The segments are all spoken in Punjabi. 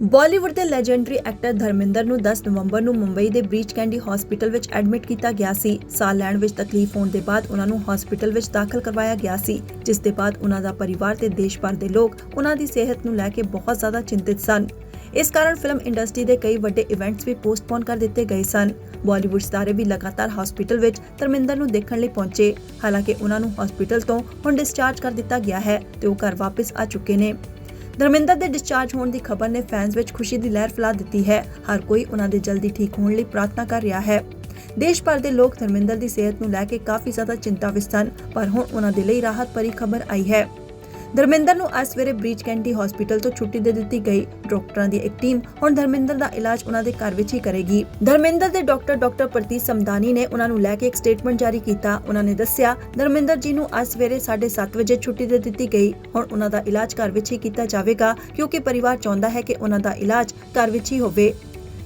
ਬਾਲੀਵੁੱਡ ਦੇ ਲੈਜੈਂਡਰੀ ਐਕਟਰ ਧਰਮਿੰਦਰ ਨੂੰ 10 ਨਵੰਬਰ ਨੂੰ ਮੁੰਬਈ ਦੇ ਬ੍ਰੀਚ ਕੈਂਡੀ ਹਸਪੀਟਲ ਵਿੱਚ ਐਡਮਿਟ ਕੀਤਾ ਗਿਆ ਸੀ। ਸਾਹ ਲੈਣ ਵਿੱਚ ਤਕਲੀਫ ਹੋਣ ਦੇ ਬਾਅਦ ਉਹਨਾਂ ਨੂੰ ਹਸਪੀਟਲ ਵਿੱਚ ਦਾਖਲ ਕਰਵਾਇਆ ਗਿਆ ਸੀ, ਜਿਸ ਦੇ ਬਾਅਦ ਉਹਨਾਂ ਦਾ ਪਰਿਵਾਰ ਤੇ ਦੇਸ਼ ਭਰ ਦੇ ਲੋਕ ਉਹਨਾਂ ਦੀ ਸਿਹਤ ਨੂੰ ਲੈ ਕੇ ਬਹੁਤ ਜ਼ਿਆਦਾ ਚਿੰਤਿਤ ਸਨ। ਇਸ ਕਾਰਨ ਫਿਲਮ ਇੰਡਸਟਰੀ ਦੇ ਕਈ ਵੱਡੇ ਇਵੈਂਟਸ ਵੀ ਪੋਸਟਪੋਨ ਕਰ ਦਿੱਤੇ ਗਏ ਸਨ। ਬਾਲੀਵੁੱਡ ਸਿਤਾਰੇ ਵੀ ਲਗਾਤਾਰ ਹਸਪੀਟਲ ਵਿੱਚ ਧਰਮਿੰਦਰ ਨੂੰ ਦੇਖਣ ਲਈ ਪਹੁੰਚੇ। ਹਾਲਾਂਕਿ ਉਹਨਾਂ ਨੂੰ ਹਸਪੀਟਲ ਤੋਂ ਹੁਣ ਡਿਸਚਾਰਜ ਕਰ ਦਿੱਤਾ ਗਿਆ ਹੈ ਤੇ ਉਹ ਘਰ ਵਾਪਸ ਆ ਚੁੱਕੇ ਨੇ। ਧਰਮਿੰਦਰ ਦੇ ਡਿਸਚਾਰਜ ਹੋਣ ਦੀ ਖਬਰ ਨੇ ਫੈਨਸ ਵਿੱਚ ਖੁਸ਼ੀ ਦੀ ਲਹਿਰ ਫੈਲਾ ਦਿੱਤੀ ਹੈ। ਹਰ ਕੋਈ ਉਹਨਾਂ ਦੇ ਜਲਦੀ ਠੀਕ ਹੋਣ ਲਈ ਪ੍ਰਾਰਥਨਾ ਕਰ ਰਿਹਾ ਹੈ। ਦੇਸ਼ ਭਰ ਦੇ ਲੋਕ ਧਰਮਿੰਦਰ ਦੀ ਸਿਹਤ ਨੂੰ ਲੈ ਕੇ ਕਾਫੀ ਜ਼ਿਆਦਾ ਚਿੰਤਾ ਵਿੱਚ ਸਨ, ਪਰ ਹੁਣ ਉਹਨਾਂ ਦੇ ਲਈ ਰਾਹਤ ਭਰੀ ਖਬਰ ਆਈ ਹੈ। ਧਰਮਿੰਦਰ ਨੂੰ ਅੱਜ ਸਵੇਰੇ ਬ੍ਰੀਚ ਕੈਂਟੀ ਹਸਪੀਟਲ ਤੋਂ ਛੁੱਟੀ ਦੇ ਦਿੱਤੀ ਗਈ। ਡਾਕਟਰਾਂ ਦੀ ਇੱਕ ਟੀਮ ਹੁਣ ਧਰਮਿੰਦਰ ਦਾ ਇਲਾਜ ਉਹਨਾਂ ਦੇ ਘਰ ਵਿੱਚ ਹੀ ਕਰੇਗੀ। ਧਰਮਿੰਦਰ ਦੇ ਡਾਕਟਰ ਡਾਕਟਰ ਪ੍ਰਤੀਤ ਸਮਦਾਨੀ ਨੇ ਉਹਨਾਂ ਨੂੰ ਲੈ ਕੇ ਇੱਕ ਸਟੇਟਮੈਂਟ ਜਾਰੀ ਕੀਤਾ। ਉਹਨਾਂ ਨੇ ਦੱਸਿਆ, ਧਰਮਿੰਦਰ ਜੀ ਨੂੰ ਅੱਜ ਸਵੇਰੇ 7:30 ਵਜੇ ਛੁੱਟੀ ਦੇ ਦਿੱਤੀ ਗਈ। ਹੁਣ ਉਹਨਾਂ ਦਾ ਇਲਾਜ ਘਰ ਵਿੱਚ ਹੀ ਕੀਤਾ ਜਾਵੇਗਾ, ਕਿਉਂਕਿ ਪਰਿਵਾਰ ਚਾਹੁੰਦਾ ਹੈ ਕਿ ਉਹਨਾਂ ਦਾ ਇਲਾਜ ਘਰ ਵਿੱਚ ਹੀ ਹੋਵੇ।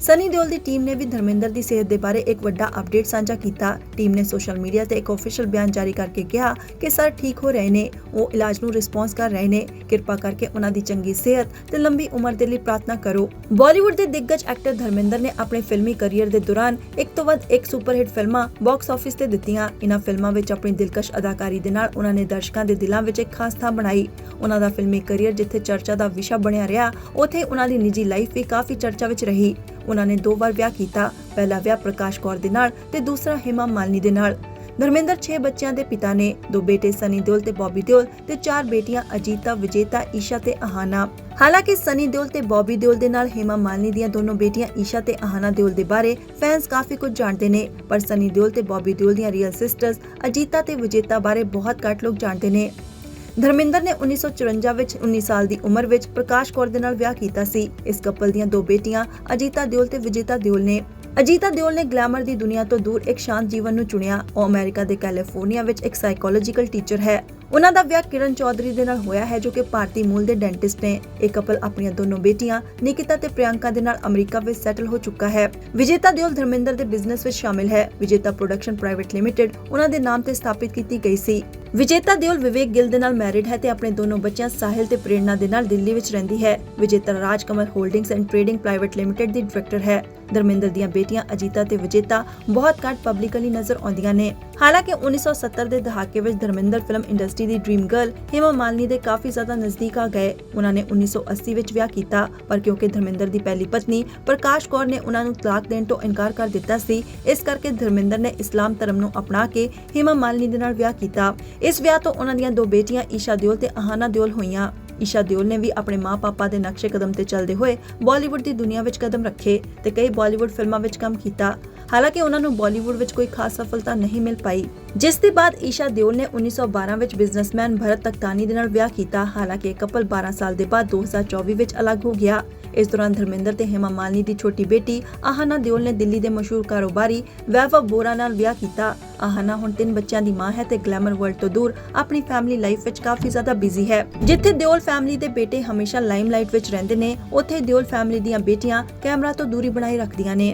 ਸਨੀ ਦਿਓਲ ਦੀ ਟੀਮ ਨੇ ਵੀ ਧਰਮਿੰਦਰ ਦੀ ਸਿਹਤ ਦੇ ਬਾਰੇ ਇੱਕ ਵੱਡਾ ਅਪਡੇਟ ਸਾਂਝਾ ਕੀਤਾ। ਟੀਮ ਨੇ ਸੋਸ਼ਲ ਮੀਡੀਆ ਤੇ ਇੱਕ ਅਫੀਸ਼ੀਅਲ ਬਿਆਨ ਜਾਰੀ ਕਰਕੇ ਕਿਹਾ ਕਿ ਸਰ ਠੀਕ ਹੋ ਰਹੇ ਨੇ, ਉਹ ਇਲਾਜ ਨੂੰ ਰਿਸਪੌਂਸ ਕਰ ਰਹੇ ਨੇ। ਕਿਰਪਾ ਕਰਕੇ ਉਹਨਾਂ ਦੀ ਚੰਗੀ ਸਿਹਤ ਤੇ ਲੰਬੀ ਉਮਰ ਦੇ ਲਈ ਪ੍ਰਾਰਥਨਾ ਕਰੋ। ਬਾਲੀਵੁੱਡ ਦੇ ਦਿੱਗਜ ਐਕਟਰ ਧਰਮਿੰਦਰ ਨੇ ਆਪਣੇ ਫਿਲਮੀ ਕੈਰੀਅਰ ਦੇ ਦੌਰਾਨ ਇੱਕ ਤੋਂ ਵੱਧ ਇੱਕ ਸੁਪਰਹਿੱਟ ਫਿਲਮਾਂ ਬਾਕਸ ਆਫਿਸ ਤੇ ਦਿੱਤੀਆਂ। ਇਹਨਾਂ ਫਿਲਮਾਂ ਵਿੱਚ ਆਪਣੀ ਦਿਲਕਸ਼ ਅਦਾਕਾਰੀ ਦੇ ਨਾਲ ਉਹਨਾਂ ਨੇ ਦਰਸ਼ਕਾਂ ਦੇ ਦਿਲਾਂ ਵਿੱਚ ਇੱਕ ਖਾਸ ਥਾਂ ਬਣਾਈ। ਉਹਨਾਂ ਦਾ ਫਿਲਮੀ ਕੈਰੀਅਰ ਜਿੱਥੇ ਚਰਚਾ ਦਾ ਵਿਸ਼ਾ ਬਣਿਆ ਰਿਹਾ, ਉੱਥੇ ਉਹਨਾਂ ਦੀ ਨਿੱਜੀ ਲਾਈਫ ਵੀ ਕਾਫੀ ਚਰਚਾ ਵਿੱਚ ਰਹੀ। ਉਹਨਾਂ ਨੇ ਦੋ ਵਾਰ ਵਿਆਹ ਕੀਤਾ, ਪਹਿਲਾ ਵਿਆਹ ਪ੍ਰਕਾਸ਼ ਕੌਰ ਦੇ ਨਾਲ ਤੇ ਦੂਸਰਾ ਹਿਮਾ ਮਾਲਨੀ ਦੇ ਨਾਲ। ਧਰਮਿੰਦਰ 6 ਬੱਚਿਆਂ ਦੇ ਪਿਤਾ ਨੇ, ਦੋ ਬੇਟੇ ਸਨੀ ਦਿਓਲ ਤੇ ਬੌਬੀ ਦਿਓਲ ਤੇ ਚਾਰ ਬੇਟੀਆਂ ਅਜੀਤਾ, ਵਿਜੇਤਾ, ਈਸ਼ਾ ਤੇ ਅਹਾਨਾ। ਹਾਲਾਂਕਿ ਸਨੀ ਦਿਓਲ ਤੇ ਬੌਬੀ ਦਿਓਲ ਦੇ ਨਾਲ ਹੇਮਾ ਮਾਲਨੀ ਦੀਆਂ ਦੋਨੋਂ ਬੇਟੀਆਂ ਈਸ਼ਾ ਤੇ ਅਹਾਨਾ ਦਿਓਲ ਦੇ ਬਾਰੇ ਫੈਨਸ ਕਾਫੀ ਕੁਝ ਜਾਣਦੇ ਨੇ, ਪਰ ਸਨੀ ਦਿਓਲ ਤੇ ਬੌਬੀ ਦਿਓਲ ਦੀਆਂ ਰੀਅਲ ਸਿਸਟਰਸ ਅਜੀਤਾ ਤੇ ਵਿਜੇਤਾ ਬਾਰੇ ਬਹੁਤ ਘੱਟ ਲੋਕ ਜਾਣਦੇ ਨੇ। ਧਰਮਿੰਦਰ ਨੇ 1954 ਵਿੱਚ 19 ਸਾਲ ਦੀ ਉਮਰ ਵਿੱਚ ਪ੍ਰਕਾਸ਼ ਕੌਰ ਦੇ ਨਾਲ ਵਿਆਹ ਕੀਤਾ ਸੀ। ਇਸ ਕਪਲ ਦੀਆਂ ਦੋ ਬੇਟੀਆਂ, ਅਜੀਤਾ ਦਿਓਲ ਤੇ ਵਿਜੇਤਾ ਦਿਓਲ ਨੇ ਅਜੀਤਾ ਦਿਓਲ ਨੇ ਗਲੈਮਰ ਦੀ ਦੁਨੀਆ ਤੋਂ ਦੂਰ ਇੱਕ ਸ਼ਾਂਤ ਜੀਵਨ ਨੂੰ ਚੁਣਿਆ। ਉਹ ਅਮਰੀਕਾ ਦੇ ਕੈਲੀਫੋਰਨੀਆ ਵਿੱਚ ਇੱਕ ਸਾਈਕੋਲੋਜੀਕਲ ਟੀਚਰ ਹੈ। ਉਹਨਾਂ ਦਾ ਵਿਆਹ ਕਿਰਨ ਚੌਧਰੀ ਦੇ ਨਾਲ ਹੋਇਆ ਹੈ, ਜੋ ਕਿ ਭਾਰਤੀ ਮੂਲ ਦੇ ਡੈਂਟਿਸਟ ਨੇ। ਇਹ ਕਪਲ ਆਪਣੀਆਂ ਦੋਨੋਂ ਬੇਟੀਆਂ, ਨਿਕਿਤਾ ਤੇ ਪ੍ਰਿਯੰਕਾ ਦੇ ਨਾਲ ਅਮਰੀਕਾ ਵਿੱਚ ਸੈਟਲ ਹੋ ਚੁੱਕਾ ਹੈ। ਵਿਜੇਤਾ ਦਿਓਲ ਧਰਮਿੰਦਰ ਦੇ ਬਿਜ਼ਨਸ ਵਿੱਚ ਸ਼ਾਮਿਲ ਹੈ। ਵਿਜੇਤਾ ਪ੍ਰੋਡਕਸ਼ਨ ਪ੍ਰਾਈਵੇਟ ਲਿਮਿਟਿਡ ਉਹਨਾਂ ਦੇ ਨਾਮ ਤੇ ਸਥਾਪਿਤ ਕੀਤੀ ਗਈ ਸੀ। ਵਿਜੇਤਾ ਦਿਓਲ ਵਿਵੇਕ ਗਿੱਲ ਦੇ ਨਾਲ ਮੈਰਿਡ ਹੈ ਤੇ ਆਪਣੇ ਦੋਨੋਂ ਬੱਚਿਆਂ ਸਾਹਿਲ ਤੇ ਪ੍ਰੇਰਣਾ ਦੇ ਨਾਲ ਦਿੱਲੀ ਵਿੱਚ ਰਹਿੰਦੀ ਹੈ। Vijeta Rajkamal holdings and trading private limited the director ਹੈ। ਧਰਮਿੰਦਰ ਦੀਆਂ ਬੇਟੀਆਂ ਅਜੀਤਾ ਤੇ ਵਿਜੇਤਾ ਬਹੁਤ ਘੱਟ ਪਬਲਿਕਲੀ ਨਜ਼ਰ ਆਉਂਦੀਆਂ ਨੇ। ਹਾਲਾਂਕਿ 1970 ਦੇ ਦਹਾਕੇ ਵਿੱਚ ਧਰਮਿੰਦਰ ਫਿਲਮ ਇੰਡਸਟਰੀ ਦੀ ਡ੍ਰੀਮ ਗਰਲ ਹਿਮਾ ਮਾਲਨੀ ਦੇ ਕਾਫੀ ਜ਼ਿਆਦਾ ਨਜ਼ਦੀਕ ਆ ਗਏ। ਉਹਨਾਂ ਨੇ 1980 ਵਿੱਚ ਵਿਆਹ ਕੀਤਾ, ਪਰ ਕਿਉਂਕਿ ਧਰਮਿੰਦਰ ਦੀ ਪਹਿਲੀ ਪਤਨੀ ਪ੍ਰਕਾਸ਼ ਕੌਰ ਨੇ ਉਹਨਾਂ ਨੂੰ ਤਲਾਕ ਦੇਣ ਤੋਂ ਇਨਕਾਰ ਕਰ ਦਿੱਤਾ ਸੀ, ਇਸ ਕਰਕੇ ਧਰਮਿੰਦਰ ਨੇ ਇਸਲਾਮ ਧਰਮ ਨੂੰ ਅਪਣਾ ਕੇ ਹਿਮਾ ਮਾਲਨੀ ਦੇ ਨਾਲ ਵਿਆਹ ਕੀਤਾ। ਇਸ ਵਿਆਹ ਤੋਂ ਉਹਨਾਂ ਦੀਆਂ ਦੋ ਬੇਟੀਆਂ ਈਸ਼ਾ ਦਿਓਲ ਤੇ ਅਹਾਨਾ ਦਿਓਲ ਹੋਈਆਂ। ਈਸ਼ਾ ਦਿਓਲ ਨੇ ਵੀ ਆਪਣੇ ਮਾਪੇ ਦੇ ਨਕਸ਼ੇ ਕਦਮ ਤੇ ਚੱਲਦੇ ਹੋਏ ਬਾਲੀਵੁੱਡ ਦੀ ਦੁਨੀਆ ਵਿੱਚ ਕਦਮ ਰੱਖੇ ਤੇ ਕਈ ਬਾਲੀਵੁੱਡ ਫਿਲਮਾਂ ਵਿੱਚ ਕੰਮ ਕੀਤਾ। ਹਾਲਾਂਕਿ ਉਹਨਾਂ ਨੂੰ ਬਾਲੀਵੁੱਡ ਵਿੱਚ ਕੋਈ ਖਾਸ ਸਫਲਤਾ ਨਹੀਂ ਮਿਲ ਪਾਈ। ਜਿਸ ਦੇ ਬਾਅਦ ਈਸ਼ਾ ਦਿਓਲ ਨੇ 1912 ਵਿੱਚ ਬਿਜ਼ਨਸਮੈਨ ਭਰਤ ਤਖਤਾਨੀ ਦੇ ਨਾਲ ਵਿਆਹ ਕੀਤਾ। ਹਾਲਾਂਕਿ ਇਹ ਕਪਲ 12 ਸਾਲ ਦੇ ਬਾਅਦ 2024 ਵਿੱਚ ਅਲੱਗ ਹੋ ਗਿਆ। ਇਸ ਦੌਰਾਨ ਧਰਮਿੰਦਰ ਤੇ ਹਿਮਾ ਮਾਲਨੀ ਦੀ ਛੋਟੀ ਬੇਟੀ ਆਹਾਨਾ ਦਿਓਲ ਨੇ ਦਿੱਲੀ ਦੇ ਮਸ਼ਹੂਰ ਕਾਰੋਬਾਰੀ ਵੈਭਵ ਬੋਰਾ ਨਾਲ ਵਿਆਹ ਕੀਤਾ। ਆਹਨਾ ਹੁਣ ਤਿੰਨ ਬੱਚਿਆਂ ਦੀ ਮਾਂ ਹੈ ਤੇ ਗਲੈਮਰ ਵਰਲਡ ਤੋਂ ਦੂਰ ਆਪਣੀ ਫੈਮਿਲੀ ਲਾਈਫ ਵਿੱਚ ਕਾਫੀ ਜ਼ਿਆਦਾ ਬਿਜ਼ੀ ਹੈ। ਜਿੱਥੇ ਦਿਓਲ ਫੈਮਿਲੀ ਦੇ ਬੇਟੇ ਹਮੇਸ਼ਾ ਲਾਈਮਲਾਈਟ ਵਿੱਚ ਰਹਿੰਦੇ ਨੇ, ਉੱਥੇ ਦਿਓਲ ਫੈਮਿਲੀ ਦੀਆਂ ਬੇਟੀਆਂ ਕੈਮਰਾ ਤੋਂ ਦੂਰੀ ਬਣਾਈ ਰੱਖਦੀਆਂ ਨੇ।